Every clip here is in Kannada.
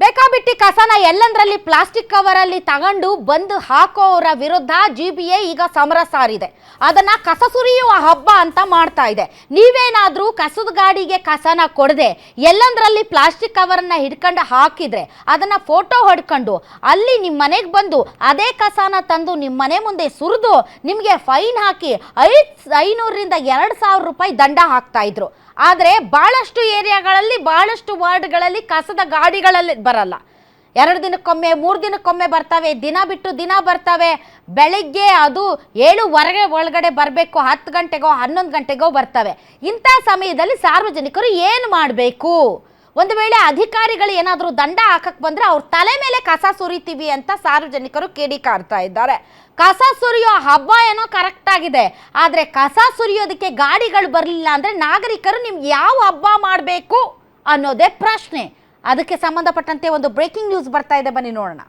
ಬೇಕಾಬಿಟ್ಟಿ ಕಸನ ಎಲ್ಲಂದ್ರಲ್ಲಿ ಪ್ಲಾಸ್ಟಿಕ್ ಕವರಲ್ಲಿ ತಗೊಂಡು ಬಂದು ಹಾಕೋರ ವಿರುದ್ಧ ಜಿ ಬಿ ಎ ಈಗ ಸಮರ ಸಾರಿದೆ. ಅದನ್ನ ಕಸ ಸುರಿಯುವ ಹಬ್ಬ ಅಂತ ಮಾಡ್ತಾ ಇದೆ. ನೀವೇನಾದ್ರೂ ಕಸದ ಗಾಡಿಗೆ ಕಸನ ಕೊಡದೆ, ಎಲ್ಲಂದ್ರಲ್ಲಿ ಪ್ಲಾಸ್ಟಿಕ್ ಕವರನ್ನ ಹಿಡ್ಕೊಂಡು ಹಾಕಿದ್ರೆ ಅದನ್ನ ಫೋಟೋ ಹೊಡ್ಕೊಂಡು ಅಲ್ಲಿ ನಿಮ್ಮ ಮನೆಗೆ ಬಂದು ಅದೇ ಕಸನ ತಂದು ನಿಮ್ಮ ಮನೆ ಮುಂದೆ ಸುರಿದು ನಿಮಗೆ ಫೈನ್ ಹಾಕಿ ಐದು ಐನೂರರಿಂದ ಎರಡು ಸಾವಿರ ರೂಪಾಯಿ ದಂಡ ಹಾಕ್ತಾ ಇದ್ರು. ಆದರೆ ಭಾಳಷ್ಟು ಏರಿಯಾಗಳಲ್ಲಿ ಭಾಳಷ್ಟು ವಾರ್ಡ್ಗಳಲ್ಲಿ ಕಸದ ಗಾಡಿಗಳಲ್ಲಿ ಬರಲ್ಲ. ಎರಡು ದಿನಕ್ಕೊಮ್ಮೆ, ಮೂರು ದಿನಕ್ಕೊಮ್ಮೆ ಬರ್ತವೆ, ದಿನ ಬಿಟ್ಟು ದಿನ ಬರ್ತವೆ. ಬೆಳಗ್ಗೆ ಅದು ಏಳುವರೆಗೆ ಒಳಗಡೆ ಬರಬೇಕು, ಹತ್ತು ಗಂಟೆಗೋ, ಹನ್ನೊಂದು ಗಂಟೆಗೋ ಬರ್ತವೆ. ಇಂಥ ಸಮಯದಲ್ಲಿ ಸಾರ್ವಜನಿಕರು ಏನು ಮಾಡಬೇಕು? ಒಂದು ವೇಳೆ ಅಧಿಕಾರಿಗಳು ಏನಾದರೂ ದಂಡ ಹಾಕಕ್ಕೆ ಬಂದರೆ ಅವ್ರ ತಲೆ ಮೇಲೆ ಕಸ ಸುರಿತೀವಿ ಅಂತ ಸಾರ್ವಜನಿಕರು ಕಿಡಿಕಾರ್ತಾ ಇದ್ದಾರೆ. ಕಸ ಸುರಿಯೋ ಹಬ್ಬ ಏನೋ ಕರೆಕ್ಟ್ ಆಗಿದೆ. ಆದರೆ ಕಸ ಸುರಿಯೋದಕ್ಕೆ ಗಾಡಿಗಳು ಬರಲಿಲ್ಲ ಅಂದರೆ ನಾಗರಿಕರು ನಿಮ್ಗೆ ಯಾವ ಹಬ್ಬ ಮಾಡಬೇಕು ಅನ್ನೋದೇ ಪ್ರಶ್ನೆ. ಅದಕ್ಕೆ ಸಂಬಂಧಪಟ್ಟಂತೆ ಒಂದು ಬ್ರೇಕಿಂಗ್ ನ್ಯೂಸ್ ಬರ್ತಾ ಇದೆ. ಬನ್ನಿ ನೋಡೋಣ.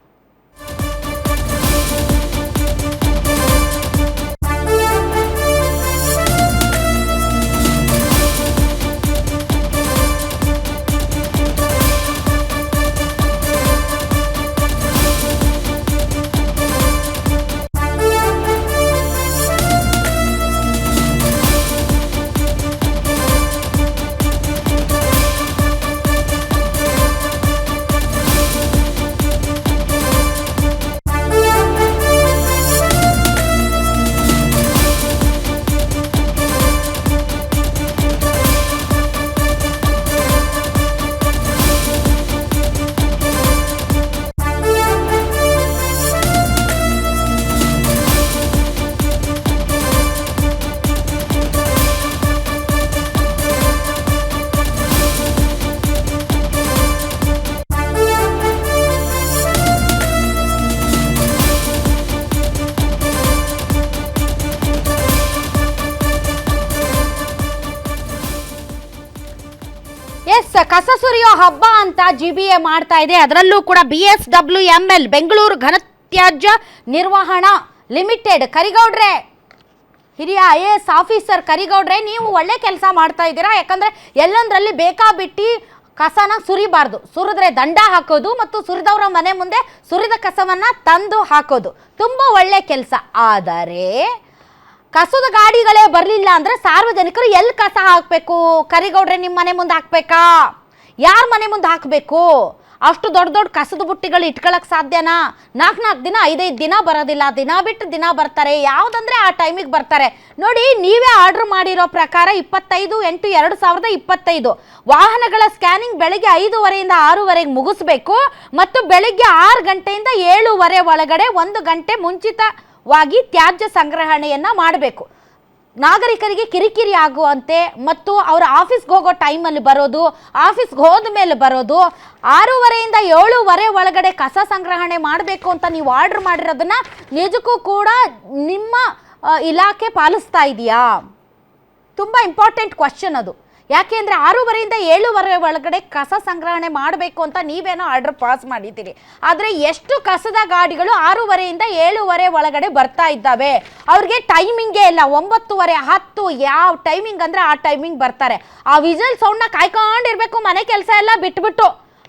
ಕಸ ಸುರಿಯೋ ಹಬ್ಬ ಅಂತ ಜಿ ಬಿ ಎ ಮಾಡ್ತಾ ಇದೆ. ಅದರಲ್ಲೂ ಕೂಡ B S W M L Bengaluru ಘನತ್ಯಾಜ್ಯ ನಿರ್ವಹಣಾ ಲಿಮಿಟೆಡ್. ಕರಿಗೌಡ್ರೆ, ಹಿರಿಯ ಐ ಎ ಎಸ್ ಆಫೀಸರ್ ಕರಿಗೌಡ್ರೆ, ನೀವು ಒಳ್ಳೆ ಕೆಲಸ ಮಾಡ್ತಾ ಇದ್ದೀರಾ? ಯಾಕಂದ್ರೆ ಎಲ್ಲಂದ್ರಲ್ಲಿ ಬೇಕಾಬಿಟ್ಟಿ ಕಸನ ಸುರಿಬಾರ್ದು. ಸುರಿದ್ರೆ ದಂಡ ಹಾಕೋದು ಮತ್ತು ಸುರಿದವರ ಮನೆ ಮುಂದೆ ಸುರಿದ ಕಸವನ್ನ ತಂದು ಹಾಕೋದು. ತುಂಬಾ ಒಳ್ಳೆ ಕೆಲಸ. ಆದರೆ ಕಸದ ಗಾಡಿಗಳೇ ಬರಲಿಲ್ಲ ಅಂದ್ರೆ ಸಾರ್ವಜನಿಕರು ಎಲ್ಲಿ ಕಸ ಹಾಕಬೇಕು? ಕರಿಗೌಡ್ರೆ ನಿಮ್ಮ ಮನೆ ಮುಂದೆ ಹಾಕ್ಬೇಕಾ? ಯಾರ ಮನೆ ಮುಂದೆ ಹಾಕಬೇಕು? ಅಷ್ಟು ದೊಡ್ಡ ದೊಡ್ಡ ಕಸದ ಬುಟ್ಟಿಗಳು ಇಟ್ಕೊಳಕ್ ಸಾಧ್ಯನಾ? ನಾಲ್ಕು ನಾಲ್ಕು ದಿನ, ಐದೈದು ದಿನ ಬರೋದಿಲ್ಲ. ದಿನ ಬಿಟ್ಟು ದಿನ ಬರ್ತಾರೆ. ಯಾವುದಂದ್ರೆ ಆ ಟೈಮಿಗೆ ಬರ್ತಾರೆ. ನೋಡಿ, ನೀವೇ ಆರ್ಡರ್ ಮಾಡಿರೋ ಪ್ರಕಾರ ಇಪ್ಪತ್ತೈದು ಎಂಟು ಎರಡು ಸಾವಿರದ ಇಪ್ಪತ್ತೈದು. ವಾಹನಗಳ ಸ್ಕ್ಯಾನಿಂಗ್ ಬೆಳಗ್ಗೆ ಐದೂವರೆಯಿಂದ ಆರೂವರೆಗೆ ಮುಗಿಸ್ಬೇಕು ಮತ್ತು ಬೆಳಗ್ಗೆ ಆರು ಗಂಟೆಯಿಂದ ಏಳುವರೆ ಒಳಗಡೆ ಒಂದು ಗಂಟೆ ಮುಂಚಿತವಾಗಿ ತ್ಯಾಜ್ಯ ಸಂಗ್ರಹಣೆಯನ್ನು ಮಾಡಬೇಕು. ನಾಗರಿಕರಿಗೆ ಕಿರಿಕಿರಿ ಆಗುವಂತೆ ಮತ್ತು ಅವರ ಆಫೀಸ್ಗೆ ಹೋಗೋ ಟೈಮಲ್ಲಿ ಬರೋದು ಆಫೀಸ್ಗೆ ಹೋದ ಮೇಲೆ ಬರೋದು, ಆರೂವರೆಯಿಂದ ಏಳುವರೆ ಒಳಗಡೆ ಕಸ ಸಂಗ್ರಹಣೆ ಮಾಡಬೇಕು ಅಂತ ನೀವು ಆರ್ಡರ್ ಮಾಡಿರೋದನ್ನ ನಿಜಕ್ಕೂ ಕೂಡ ನಿಮ್ಮ ಇಲಾಖೆ ಪಾಲಿಸ್ತಾ ಇದೆಯಾ? ತುಂಬ ಇಂಪಾರ್ಟೆಂಟ್ ಕ್ವಶನ್ ಅದು. ಯಾಕೆಂದರೆ ಆರೂವರೆಯಿಂದ ಏಳುವರೆ ಒಳಗಡೆ ಕಸ ಸಂಗ್ರಹಣೆ ಮಾಡಬೇಕು ಅಂತ ನೀವೇನೋ ಆರ್ಡರ್ ಪಾಸ್ ಮಾಡಿದ್ದೀರಿ. ಆದರೆ ಎಷ್ಟು ಕಸದ ಗಾಡಿಗಳು ಆರೂವರೆಯಿಂದ ಏಳುವರೆ ಒಳಗಡೆ ಬರ್ತಾ ಇದ್ದಾವೆ. ಅವ್ರಿಗೆ ಟೈಮಿಂಗೇ ಇಲ್ಲ. ಒಂಬತ್ತುವರೆ, ಹತ್ತು, ಯಾವ ಟೈಮಿಂಗ್ ಅಂದರೆ ಆ ಟೈಮಿಂಗ್ ಬರ್ತಾರೆ. ಆ ವಿಜಲ್ ಸೌಂಡ್ನ ಕಾಯ್ಕೊಂಡಿರ್ಬೇಕು, ಮನೆ ಕೆಲಸ ಎಲ್ಲ ಬಿಟ್ಬಿಟ್ಟು.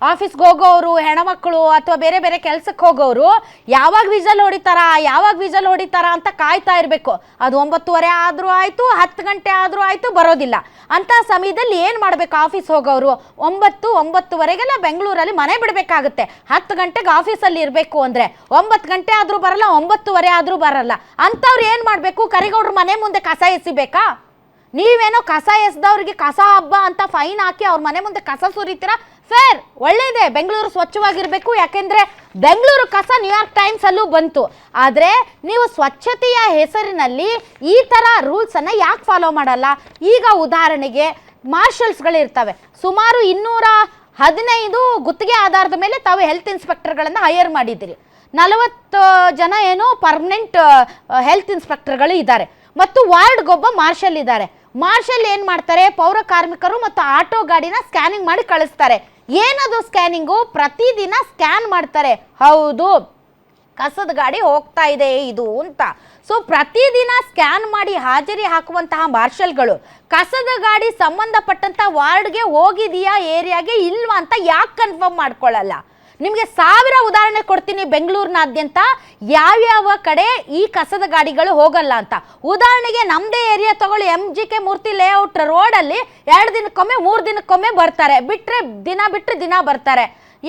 ಆಫೀಸ್ಗೆ ಹೋಗೋರು, ಹೆಣ್ಮಕ್ಳು ಅಥವಾ ಬೇರೆ ಬೇರೆ ಕೆಲಸಕ್ಕೆ ಹೋಗೋರು, ಯಾವಾಗ ವಿಜಲ್ ಹೊಡಿತಾರ, ಯಾವಾಗ ವಿಜಲ್ ಹೊಡಿತಾರ ಅಂತ ಕಾಯ್ತಾ ಇರಬೇಕು. ಅದು ಒಂಬತ್ತುವರೆ ಆದರೂ ಆಯಿತು, ಹತ್ತು ಗಂಟೆ ಆದರೂ ಆಯಿತು, ಬರೋದಿಲ್ಲ. ಅಂಥ ಸಮಯದಲ್ಲಿ ಏನು ಮಾಡಬೇಕು ಆಫೀಸ್ ಹೋಗೋರು? ಒಂಬತ್ತು, ಒಂಬತ್ತುವರೆಗೆಲ್ಲ ಬೆಂಗಳೂರಲ್ಲಿ ಮನೆ ಬಿಡಬೇಕಾಗುತ್ತೆ. ಹತ್ತು ಗಂಟೆಗೆ ಆಫೀಸಲ್ಲಿ ಇರಬೇಕು ಅಂದರೆ ಒಂಬತ್ತು ಗಂಟೆ ಆದರೂ ಬರಲ್ಲ, ಒಂಬತ್ತುವರೆ ಆದರೂ ಬರಲ್ಲ. ಅಂಥವ್ರು ಏನು ಮಾಡಬೇಕು? ಕರಿಗೌಡ್ರ ಮನೆ ಮುಂದೆ ಕಸ ಎಸಿಬೇಕಾ? ನೀವೇನೋ ಕಸ ಎಸ್ದವ್ರಿಗೆ ಕಸ ಹಬ್ಬ ಅಂತ ಫೈನ್ ಹಾಕಿ ಅವ್ರ ಮನೆ ಮುಂದೆ ಕಸ ಸುರಿತೀರಾ? ಫೇರ್ ಒಳ್ಳೇದೇ, ಬೆಂಗಳೂರು ಸ್ವಚ್ಛವಾಗಿರಬೇಕು, ಯಾಕೆಂದ್ರೆ ಬೆಂಗಳೂರು ಕಸ ನ್ಯೂಯಾರ್ಕ್ ಟೈಮ್ಸ್ ಅಲ್ಲೂ ಬಂತು. ಆದರೆ ನೀವು ಸ್ವಚ್ಛತೆಯ ಹೆಸರಿನಲ್ಲಿ ಈ ಥರ ರೂಲ್ಸನ್ನು ಯಾಕೆ ಫಾಲೋ ಮಾಡಲ್ಲ? ಈಗ ಉದಾಹರಣೆಗೆ ಮಾರ್ಷಲ್ಸ್ಗಳಿರ್ತವೆ ಸುಮಾರು ಇನ್ನೂರ ಹದಿನೈದು ಗುತ್ತಿಗೆ ಆಧಾರದ ಮೇಲೆ ತಾವು ಹೆಲ್ತ್ ಇನ್ಸ್ಪೆಕ್ಟರ್ಗಳನ್ನು ಹೈಯರ್ ಮಾಡಿದ್ದೀರಿ. ನಲವತ್ತು ಜನ ಏನು ಪರ್ಮನೆಂಟ್ ಹೆಲ್ತ್ ಇನ್ಸ್ಪೆಕ್ಟರ್ಗಳು ಇದ್ದಾರೆ. ಮತ್ತು ವಾರ್ಡ್ಗೊಬ್ಬ ಮಾರ್ಷಲ್ ಇದ್ದಾರೆ. ಮಾರ್ಷಲ್ ಏನು ಮಾಡ್ತಾರೆ? ಪೌರ ಕಾರ್ಮಿಕರು ಮತ್ತು ಆಟೋ ಗಾಡಿನ ಸ್ಕ್ಯಾನಿಂಗ್ ಮಾಡಿ ಕಳಿಸ್ತಾರೆ. ಏನದು ಸ್ಕ್ಯಾನಿಂಗು ಪ್ರತಿದಿನ ಸ್ಕ್ಯಾನ್ ಮಾಡ್ತಾರೆ. ಹೌದು. ಕಸದ ಗಾಡಿ ಹೋಗ್ತಾ ಇದೆ ಇದು ಅಂತ. ಸೊ ಪ್ರತಿದಿನ ಸ್ಕ್ಯಾನ್ ಮಾಡಿ ಹಾಜರಿ ಹಾಕುವಂತಹ ಮಾರ್ಷಲ್ಗಳು ಕಸದ ಗಾಡಿ ಸಂಬಂಧಪಟ್ಟಂತ ವಾರ್ಡ್ಗೆ ಹೋಗಿದೆಯಾ, ಏರಿಯಾಗೆ ಇಲ್ವಾ ಅಂತ ಯಾಕೆ ಕನ್ಫರ್ಮ್ ಮಾಡ್ಕೊಳ್ಳಲ್ಲ ನಿಮಗೆ ಸಾವಿರ ಉದಾಹರಣೆ ಕೊಡ್ತೀನಿ ಬೆಂಗಳೂರಿನಾದ್ಯಂತ. ಯಾವ್ಯಾವ ಕಡೆ ಈ ಕಸದ ಗಾಡಿಗಳು ಹೋಗಲ್ಲ ಅಂತ. ಉದಾಹರಣೆಗೆ ನಮ್ಮದೇ ಏರಿಯಾ ತಗೊಳ್ಳಿ M G K Murthy layout ರೋಡಲ್ಲಿ ಎರಡು ದಿನಕ್ಕೊಮ್ಮೆ, ಮೂರು ದಿನಕ್ಕೊಮ್ಮೆ ಬರ್ತಾರೆ. ಬಿಟ್ಟರೆ ದಿನ ಬಿಟ್ಟರೆ ದಿನ ಬರ್ತಾರೆ.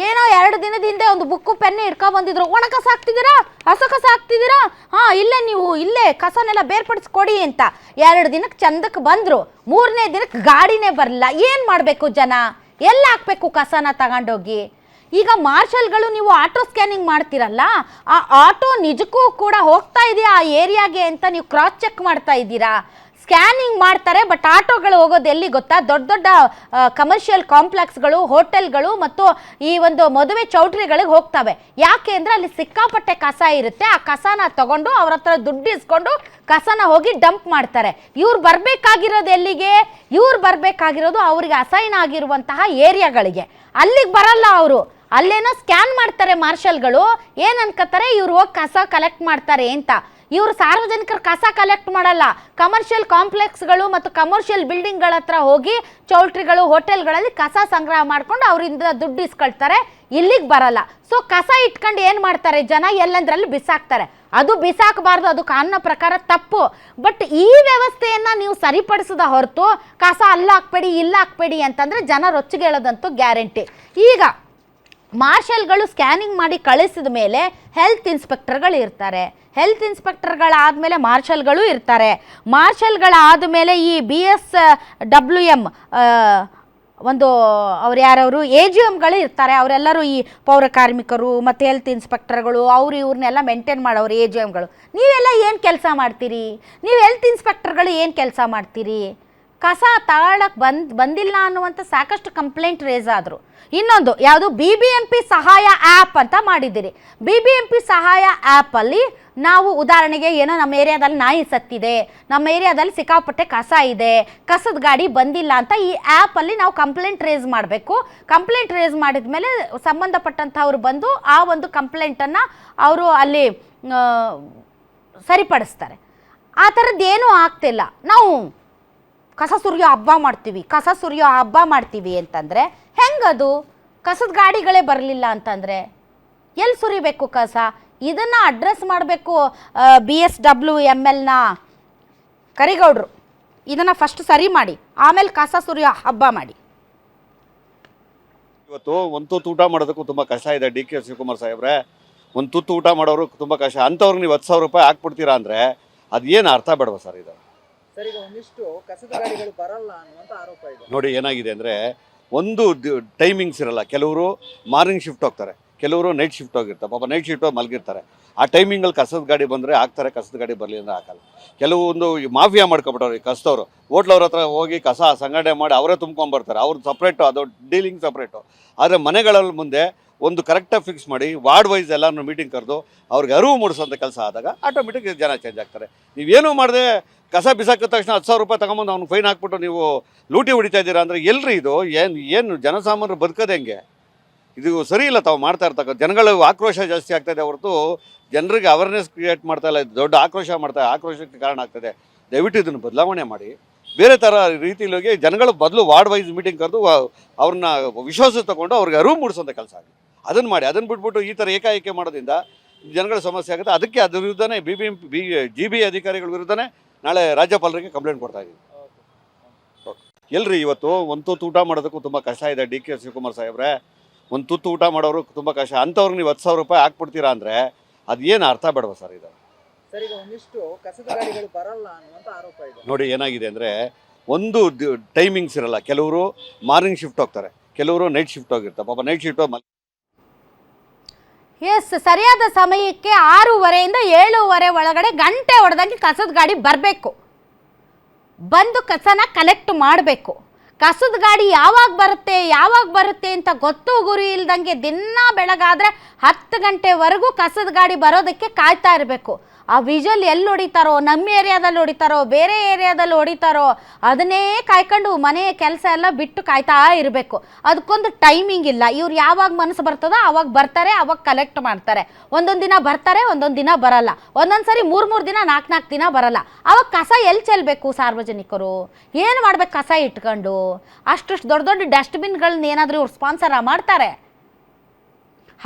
ಏನೋ ಎರಡು ದಿನದ ಹಿಂದೆ ಒಂದು ಬುಕ್ಕು ಪೆನ್ ಇಟ್ಕೊ ಬಂದಿದ್ರು. ಒಣ ಕಸ ಹಾಕ್ತಿದ್ದೀರಾ? ಹಸ ಕಸ ಹಾಕ್ತಿದ್ದೀರಾ? ಹಾಂ, ಇಲ್ಲೇ ನೀವು, ಇಲ್ಲೇ ಕಸನೆಲ್ಲ ಬೇರ್ಪಡಿಸ್ಕೊಡಿ ಅಂತ. ಎರಡು ದಿನಕ್ಕೆ ಚಂದಕ್ಕೆ ಬಂದರು. ಮೂರನೇ ದಿನಕ್ಕೆ ಗಾಡಿನೇ ಬರಲಿಲ್ಲ. ಏನು ಮಾಡಬೇಕು ಜನ? ಎಲ್ಲ ಹಾಕ್ಬೇಕು ಕಸನ ತಗೊಂಡೋಗಿ. ಈಗ ಮಾರ್ಷಲ್ಗಳು ನೀವು ಆಟೋ ಸ್ಕ್ಯಾನಿಂಗ್ ಮಾಡ್ತೀರಲ್ಲ, ಆ ಆಟೋ ನಿಜಕ್ಕೂ ಕೂಡ ಹೋಗ್ತಾ ಇದೆಯಾ ಆ ಏರಿಯಾಗೆ ಅಂತ ನೀವು ಕ್ರಾಸ್ ಚೆಕ್ ಮಾಡ್ತಾ ಇದ್ದೀರಾ? ಸ್ಕ್ಯಾನಿಂಗ್ ಮಾಡ್ತಾರೆ ಬಟ್ ಆಟೋಗಳು ಹೋಗೋದು ಎಲ್ಲಿ ಗೊತ್ತಾ? ದೊಡ್ಡ ದೊಡ್ಡ ಕಮರ್ಷಿಯಲ್ ಕಾಂಪ್ಲೆಕ್ಸ್ಗಳು ಹೋಟೆಲ್ಗಳು ಮತ್ತು ಈ ಒಂದು ಮದುವೆ ಚೌಟ್ರಿಗಳಿಗೆ ಹೋಗ್ತವೆ. ಯಾಕೆ ಅಂದರೆ ಅಲ್ಲಿ ಸಿಕ್ಕಾಪಟ್ಟೆ ಕಸ ಇರುತ್ತೆ, ಆ ಕಸನ ತಗೊಂಡು ಅವ್ರ ಹತ್ರ ದುಡ್ಡು ಇಸ್ಕೊಂಡು ಕಸನ ಹೋಗಿ ಡಂಪ್ ಮಾಡ್ತಾರೆ. ಇವ್ರು ಬರಬೇಕಾಗಿರೋದು ಎಲ್ಲಿಗೆ? ಇವ್ರು ಬರಬೇಕಾಗಿರೋದು ಅವ್ರಿಗೆ ಅಸೈನ್ ಆಗಿರುವಂತಹ ಏರಿಯಾಗಳಿಗೆ. ಅಲ್ಲಿಗೆ ಬರಲ್ಲ ಅವರು. ಅಲ್ಲೇನೋ ಸ್ಕ್ಯಾನ್ ಮಾಡ್ತಾರೆ ಮಾರ್ಷಲ್ಗಳು. ಏನು ಅನ್ಕೋತಾರೆ ಇವ್ರು ಹೋಗಿ ಕಸ ಕಲೆಕ್ಟ್ ಮಾಡ್ತಾರೆ ಅಂತ. ಇವರು ಸಾರ್ವಜನಿಕರ ಕಸ ಕಲೆಕ್ಟ್ ಮಾಡಲ್ಲ. ಕಮರ್ಷಿಯಲ್ ಕಾಂಪ್ಲೆಕ್ಸ್ಗಳು ಮತ್ತು ಕಮರ್ಷಿಯಲ್ ಬಿಲ್ಡಿಂಗ್ಗಳ ಹತ್ರ ಹೋಗಿ ಚೌಲ್ಟ್ರಿಗಳು, ಹೋಟೆಲ್ಗಳಲ್ಲಿ ಕಸ ಸಂಗ್ರಹ ಮಾಡ್ಕೊಂಡು ಅವರಿಂದ ದುಡ್ಡು ಇಸ್ಕೊಳ್ತಾರೆ. ಇಲ್ಲಿಗೆ ಬರಲ್ಲ. ಸೊ ಕಸ ಇಟ್ಕೊಂಡು ಏನು ಮಾಡ್ತಾರೆ ಜನ? ಎಲ್ಲಂದ್ರಲ್ಲಿ ಬಿಸಾಕ್ತಾರೆ. ಅದು ಬಿಸಾಕಬಾರ್ದು. ಅದು ಕಾನೂನ ಪ್ರಕಾರ ತಪ್ಪು. ಬಟ್ ಈ ವ್ಯವಸ್ಥೆಯನ್ನು ನೀವು ಸರಿಪಡಿಸದ ಹೊರತು ಕಸ ಅಲ್ಲಾಕ್ಬೇಡಿ ಇಲ್ಲಾಕ್ಬೇಡಿ ಇಲ್ಲ ಹಾಕ್ಬೇಡಿ ಅಂತಂದರೆ ಜನ ರೊಚ್ಚಿಗೆ ಹೇಳೋದಂತೂ ಗ್ಯಾರಂಟಿ. ಈಗ ಮಾರ್ಷಲ್ಗಳು ಸ್ಕ್ಯಾನಿಂಗ್ ಮಾಡಿ ಕಳಿಸಿದ ಮೇಲೆ ಹೆಲ್ತ್ ಇನ್ಸ್ಪೆಕ್ಟರ್ಗಳು ಇರ್ತಾರೆ. ಹೆಲ್ತ್ ಇನ್ಸ್ಪೆಕ್ಟರ್ಗಳಾದಮೇಲೆ ಮಾರ್ಷಲ್ಗಳು ಇರ್ತಾರೆ. ಮಾರ್ಷಲ್ಗಳಾದ ಮೇಲೆ ಈ ಬಿ ಎಸ್ ಡಬ್ಲ್ಯೂ ಎಂ ಒಂದು ಅವ್ರು ಯಾರವರು, ಎ ಜಿ ಎಮ್ಗಳು ಇರ್ತಾರೆ. ಅವರೆಲ್ಲರೂ ಈ ಪೌರ ಕಾರ್ಮಿಕರು ಮತ್ತು ಹೆಲ್ತ್ ಇನ್ಸ್ಪೆಕ್ಟರ್ಗಳು, ಅವರು ಇವ್ರನ್ನೆಲ್ಲ ಮೇಂಟೈನ್ ಮಾಡೋರು ಎ ಜಿ ಎಮ್ಗಳು. ನೀವೆಲ್ಲ ಏನು ಕೆಲಸ ಮಾಡ್ತೀರಿ? ನೀವು ಹೆಲ್ತ್ ಇನ್ಸ್ಪೆಕ್ಟರ್ಗಳು ಏನು ಕೆಲಸ ಮಾಡ್ತೀರಿ? ಕಸ ತಗೊಳಕ್ಕೆ ಬಂದ್, ಬಂದಿಲ್ಲ ಅನ್ನುವಂಥ ಸಾಕಷ್ಟು ಕಂಪ್ಲೇಂಟ್ ರೇಸ್ ಆದರು. ಇನ್ನೊಂದು, ಯಾವುದು? B B M P Sahaya app ಅಂತ ಮಾಡಿದ್ದೀರಿ. ಬಿ ಬಿ ಎಂ ಪಿ ಸಹಾಯ ಆ್ಯಪಲ್ಲಿ ನಾವು ಉದಾಹರಣೆಗೆ ಏನೋ ನಮ್ಮ ಏರಿಯಾದಲ್ಲಿ ನಾಯಿ ಸತ್ತಿದೆ, ನಮ್ಮ ಏರಿಯಾದಲ್ಲಿ ಸಿಕ್ಕಾಪಟ್ಟೆ ಕಸ ಇದೆ, ಕಸದ ಗಾಡಿ ಬಂದಿಲ್ಲ ಅಂತ ಈ ಆ್ಯಪಲ್ಲಿ ನಾವು ಕಂಪ್ಲೇಂಟ್ ರೇಸ್ ಮಾಡಬೇಕು. ಕಂಪ್ಲೇಂಟ್ ರೇಸ್ ಮಾಡಿದ ಮೇಲೆ ಸಂಬಂಧಪಟ್ಟಂಥವ್ರು ಬಂದು ಆ ಒಂದು ಕಂಪ್ಲೇಂಟನ್ನು ಅವರು ಅಲ್ಲಿ ಸರಿಪಡಿಸ್ತಾರೆ. ಆ ಥರದ್ದೇನೂ ಆಗ್ತಿಲ್ಲ. ನಾವು ಕಸ ಸುರಿಯೋ ಹಬ್ಬ ಮಾಡ್ತೀವಿ, ಕಸ ಸುರಿಯೋ ಹಬ್ಬ ಮಾಡ್ತೀವಿ ಅಂತಂದರೆ ಹೆಂಗದು? ಕಸದ ಗಾಡಿಗಳೇ ಬರಲಿಲ್ಲ ಅಂತಂದರೆ ಎಲ್ಲಿ ಸುರಿಬೇಕು ಕಸ? ಇದನ್ನು ಅಡ್ರೆಸ್ ಮಾಡಬೇಕು ಬಿ ಎಸ್ ಡಬ್ಲ್ಯೂ ಎಂ ಎಲ್ನ ಕರಿಗೌಡ್ರು. ಇದನ್ನು ಫಸ್ಟ್ ಸರಿ ಮಾಡಿ, ಆಮೇಲೆ ಕಸ ಸುರಿಯೋ ಹಬ್ಬ ಮಾಡಿ. ಇವತ್ತು ಒಂದು ತುತ್ತು ಊಟ ಮಾಡೋದಕ್ಕೂ ತುಂಬ ಕಷ್ಟ ಇದೆ ಡಿ ಕೆ ಶಿವಕುಮಾರ್ ಸಾಹೇಬ್ರೆ. ಒಂದು ತುತ್ತು ಊಟ ಮಾಡೋರು ತುಂಬ ಕಷ್ಟ. ಅಂಥವ್ರಿಗೆ ನೀವು ಹತ್ತು ಸಾವಿರ ರೂಪಾಯಿ ಹಾಕ್ಬಿಡ್ತೀರಾ ಅಂದರೆ ಅದು ಏನು ಅರ್ಥ ಬೇಡವಾ ಸರ್ ಇದು? ಬರಲ್ಲ ನೋಡಿ ಏನಾಗಿದೆ ಅಂದ್ರೆ ಒಂದು ಟೈಮಿಂಗ್ಸ್ ಇರಲ್ಲ. ಕೆಲವರು ಮಾರ್ನಿಂಗ್ ಶಿಫ್ಟ್ ಹೋಗ್ತಾರೆ. ಕೆಲವರು ನೈಟ್ ಶಿಫ್ಟ್ ಹೋಗಿರ್ತಾರೆ. ಪಾಪ ನೈಟ್ ಶಿಫ್ಟ್ ಹೋಗಿ ಮಲಗಿರ್ತಾರೆ. ಆ ಟೈಮಿಂಗಲ್ಲಿ ಕಸದ ಗಾಡಿ ಬಂದರೆ ಹಾಕ್ತಾರೆ ಕಸದ ಗಾಡಿ ಬರಲಿ ಅಂದರೆ ಹಾಕಲ್ಲ ಕೆಲವೊಂದು ಈ ಮಾಫಿಯಾ ಮಾಡ್ಕೊಬಿಟ್ಟವ್ರು ಈ ಕಸದವರು. ಹೋಟ್ಲವ್ರ ಹತ್ರ ಹೋಗಿ ಕಸ ಸಂಘಟನೆ ಮಾಡಿ ಅವರೇ ತುಂಬ್ಕೊಂಬರ್ತಾರೆ ಅವ್ರು ಸಪ್ರೇಟು ಅದು ಡೀಲಿಂಗ್ ಸಪ್ರೇಟು ಆದರೆ ಮನೆಗಳಲ್ಲಿ ಮುಂದೆ ಒಂದು ಕರೆಕ್ಟಾಗಿ ಫಿಕ್ಸ್ ಮಾಡಿ, ವಾರ್ಡ್ ವೈಸ್ ಎಲ್ಲರೂ ಮೀಟಿಂಗ್ ಕರೆದು ಅವ್ರಿಗೆ ಅರಿವು ಮೂಡಿಸೋಂಥ ಕೆಲಸ ಆದಾಗ ಆಟೋಮೆಟಿಕ್ ಜನ ಚೇಂಜ್ ಆಗ್ತಾರೆ. ನೀವೇನು ಮಾಡಿದೆ ಕಸ ಬಿಸಾಕಿದ ತಕ್ಷಣ ಹತ್ತು ಸಾವಿರ ರೂಪಾಯಿ ತಗೊಂಬಂದು ಅವ್ನಿಗೆ ಫೈನ್ ಹಾಕ್ಬಿಟ್ಟು ನೀವು ಲೂಟಿ ಹೊಡಿತಾ ಇದ್ದೀರಾ ಅಂದರೆ ಎಲ್ಲರಿ ಇದು? ಏನು ಏನು ಜನಸಾಮಾನ್ಯರು ಬದುಕೋದು ಹೆಂಗೆ? ಇದು ಸರಿ ಇಲ್ಲ ತಾವು ಮಾಡ್ತಾ ಇರ್ತಕ್ಕ ಜನಗಳ ಆಕ್ರೋಶ ಜಾಸ್ತಿ ಆಗ್ತದೆ ಹೊರತು ಜನರಿಗೆ ಅವೇರ್ನೆಸ್ ಕ್ರಿಯೇಟ್ ಮಾಡ್ತಾ ಇಲ್ಲ. ದೊಡ್ಡ ಆಕ್ರೋಶ ಮಾಡ್ತಾ ಆಕ್ರೋಶಕ್ಕೆ ಕಾರಣ ಆಗ್ತದೆ. ದಯವಿಟ್ಟು ಇದನ್ನು ಬದಲಾವಣೆ ಮಾಡಿ. ಬೇರೆ ಥರ ರೀತಿಯಲ್ಲಿ ಹೋಗಿ ಜನಗಳ ಬದಲು ವಾರ್ಡ್ ವೈಸ್ ಮೀಟಿಂಗ್ ಕರೆದು ಅವ್ರನ್ನ ವಿಶ್ವಾಸ ತಗೊಂಡು ಅವ್ರಿಗೆ ಅರಿವು ಮೂಡಿಸೋಂಥ ಕೆಲಸ ಆಗಿ ಅದನ್ನು ಮಾಡಿ. ಅದನ್ನು ಬಿಟ್ಬಿಟ್ಟು ಈ ಥರ ಏಕಾಏಕಿ ಮಾಡೋದ್ರಿಂದ ಜನಗಳ ಸಮಸ್ಯೆ ಆಗುತ್ತೆ. ಅದಕ್ಕೆ ಅದ್ರ ವಿರುದ್ಧನೇ B B M B G B ಅಧಿಕಾರಿಗಳ ವಿರುದ್ಧನೇ ನಾಳೆ ರಾಜ್ಯಪಾಲರಿಗೆ ಕಂಪ್ಲೇಂಟ್ ಕೊಡ್ತಾ ಇದ್ದೀವಿ ಎಲ್ರಿ ಇವತ್ತು ಒಂದು ತೂಟ ಊಟ ಮಾಡೋದಕ್ಕೂ ತುಂಬ ಕಷ್ಟ ಇದೆ. ಡಿ ಕೆ ಶಿವಕುಮಾರ್ ಸಾಹೇಬ್ರೆ. ಒಂದು ತುತ್ತು ಊಟ ಮಾಡೋರು ತುಂಬ ಕಷ್ಟ. ಅಂಥವ್ರಿಗೆ ನೀವು ಹತ್ತು ಸಾವಿರ ರೂಪಾಯಿ ಹಾಕ್ಬಿಡ್ತೀರಾ ಅಂದರೆ ಅದೇನು ಏನು ಅರ್ಥ ಬೇಡವಾ ಸರ್ ಇದು? ಸರ್ ಈಗ ಒಂದಿಷ್ಟು ಕಸದ ಗಾಡಿಗಳು ಬರಲ್ಲ ಅನ್ನುವಂತ ಆರೋಪ ಇದೆ. ನೋಡಿ ಏನಾಗಿದೆ ಅಂದರೆ ಒಂದು ಟೈಮಿಂಗ್ಸ್ ಇರಲ್ಲ. ಕೆಲವರು ಮಾರ್ನಿಂಗ್ ಶಿಫ್ಟ್ ಹೋಗ್ತಾರೆ. ಕೆಲವರು ನೈಟ್ ಶಿಫ್ಟ್ ಹೋಗಿರ್ತಾರೆ. ಪಾಪ ನೈಟ್ ಶಿಫ್ಟ್ ಹೋಗಿ ಎಸ್ ಸರಿಯಾದ ಸಮಯಕ್ಕೆ ಆರೂವರೆಯಿಂದ ಏಳುವರೆ ಒಳಗಡೆ ಗಂಟೆ ಹೊಡೆದಂಗೆ ಕಸದ ಗಾಡಿ ಬರಬೇಕು. ಬಂದು ಕಸನ ಕಲೆಕ್ಟ್ ಮಾಡಬೇಕು. ಕಸದ ಗಾಡಿ ಯಾವಾಗ ಬರುತ್ತೆ ಯಾವಾಗ ಬರುತ್ತೆ ಅಂತ ಗೊತ್ತು ಗುರಿ ಇಲ್ದಂಗೆ ದಿನ ಬೆಳಗಾದ್ರೆ ಹತ್ತು ಗಂಟೆವರೆಗೂ ಕಸದ ಗಾಡಿ ಬರೋದಕ್ಕೆ ಕಾಯ್ತಾ ಇರಬೇಕು. ಆ ವಿಜಲ್ ಎಲ್ಲಿ ಹೊಡಿತಾರೋ, ನಮ್ಮ ಏರಿಯಾದಲ್ಲಿ ಹೊಡಿತಾರೋ, ಬೇರೆ ಏರಿಯಾದಲ್ಲಿ ಹೊಡಿತಾರೋ, ಅದನ್ನೇ ಕಾಯ್ಕೊಂಡು ಮನೆಯ ಕೆಲಸ ಎಲ್ಲ ಬಿಟ್ಟು ಕಾಯ್ತಾ ಇರಬೇಕು. ಅದಕ್ಕೊಂದು ಟೈಮಿಂಗ್ ಇಲ್ಲ. ಇವ್ರು ಯಾವಾಗ ಮನಸ್ಸು ಬರ್ತದೋ ಅವಾಗ ಬರ್ತಾರೆ, ಅವಾಗ ಕಲೆಕ್ಟ್ ಮಾಡ್ತಾರೆ. ಒಂದೊಂದು ದಿನ ಬರ್ತಾರೆ, ಒಂದೊಂದು ದಿನ ಬರಲ್ಲ. ಒಂದೊಂದು ಸರಿ ಮೂರು ಮೂರು ದಿನ, ನಾಲ್ಕು ನಾಲ್ಕು ದಿನ ಬರಲ್ಲ. ಅವಾಗ ಕಸ ಎಲ್ಲಿ ಚೆಲ್ಲಬೇಕು ಸಾರ್ವಜನಿಕರು? ಏನು ಮಾಡ್ಬೇಕು ಕಸ ಇಟ್ಕೊಂಡು? ಅಷ್ಟು ದೊಡ್ಡ ದೊಡ್ಡ ಡಸ್ಟ್ಬಿನ್ಗಳನ್ನ ಏನಾದರೂ ಇವ್ರು ಸ್ಪಾನ್ಸರ ಮಾಡ್ತಾರೆ?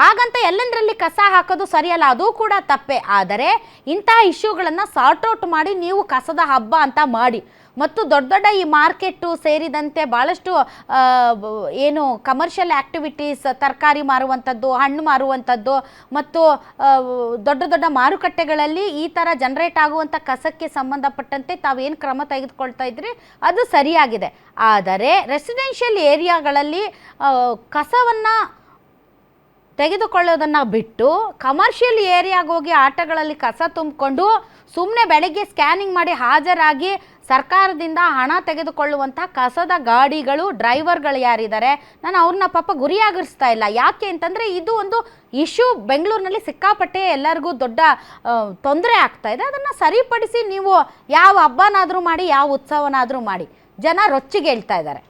ಹಾಗಂತ ಎಲ್ಲೆಂದರಲ್ಲಿ ಕಸ ಹಾಕೋದು ಸರಿಯಲ್ಲ, ಅದು ಕೂಡ ತಪ್ಪೆ. ಆದರೆ ಇಂತಹ ಇಶ್ಯೂಗಳನ್ನು ಸಾರ್ಟ್ ಔಟ್ ಮಾಡಿ ನೀವು ಕಸದ ಹಬ್ಬ ಅಂತ ಮಾಡಿ. ಮತ್ತು ದೊಡ್ಡ ದೊಡ್ಡ ಈ ಮಾರ್ಕೆಟು ಸೇರಿದಂತೆ ಭಾಳಷ್ಟು ಏನು ಕಮರ್ಷಿಯಲ್ ಆ್ಯಕ್ಟಿವಿಟೀಸ್ ತರಕಾರಿ ಮಾರುವಂಥದ್ದು, ಹಣ್ಣು ಮಾರುವಂಥದ್ದು, ಮತ್ತು ದೊಡ್ಡ ದೊಡ್ಡ ಮಾರುಕಟ್ಟೆಗಳಲ್ಲಿ ಈ ಥರ ಜನರೇಟ್ ಆಗುವಂಥ ಕಸಕ್ಕೆ ಸಂಬಂಧಪಟ್ಟಂತೆ ತಾವೇನು ಕ್ರಮ ತೆಗೆದುಕೊಳ್ತಾ ಇದ್ರಿ? ಅದು ಸರಿಯಾಗಿದೆ. ಆದರೆ ರೆಸಿಡೆನ್ಷಿಯಲ್ ಏರಿಯಾಗಳಲ್ಲಿ ಕಸವನ್ನು ತೆಗೆದುಕೊಳ್ಳೋದನ್ನು ಬಿಟ್ಟು ಕಮರ್ಷಿಯಲ್ ಏರಿಯಾಗೆ ಹೋಗಿ ಆಟಗಳಲ್ಲಿ ಕಸ ತುಂಬಿಕೊಂಡು ಸುಮ್ಮನೆ ಬೆಳಗ್ಗೆ ಸ್ಕ್ಯಾನಿಂಗ್ ಮಾಡಿ ಹಾಜರಾಗಿ ಸರ್ಕಾರದಿಂದ ಹಣ ತೆಗೆದುಕೊಳ್ಳುವಂಥ ಕಸದ ಗಾಡಿಗಳು ಡ್ರೈವರ್ಗಳು ಯಾರಿದ್ದಾರೆ? ನಾನು ಅವ್ರನ್ನ ಪಾಪ ಗುರಿಯಾಗಿಸ್ತಾ ಇಲ್ಲ. ಯಾಕೆ ಅಂತಂದರೆ ಇದು ಒಂದು ಇಶ್ಯೂ ಬೆಂಗಳೂರಿನಲ್ಲಿ ಸಿಕ್ಕಾಪಟ್ಟೆ ಎಲ್ಲರಿಗೂ ದೊಡ್ಡ ತೊಂದರೆ ಆಗ್ತಾ ಇದೆ. ಅದನ್ನು ಸರಿಪಡಿಸಿ ನೀವು ಯಾವ ಹಬ್ಬನಾದರೂ ಮಾಡಿ, ಯಾವ ಉತ್ಸವನಾದರೂ ಮಾಡಿ. ಜನ ರೊಚ್ಚಿಗೆ ಹೇಳ್ತಾ ಇದ್ದಾರೆ.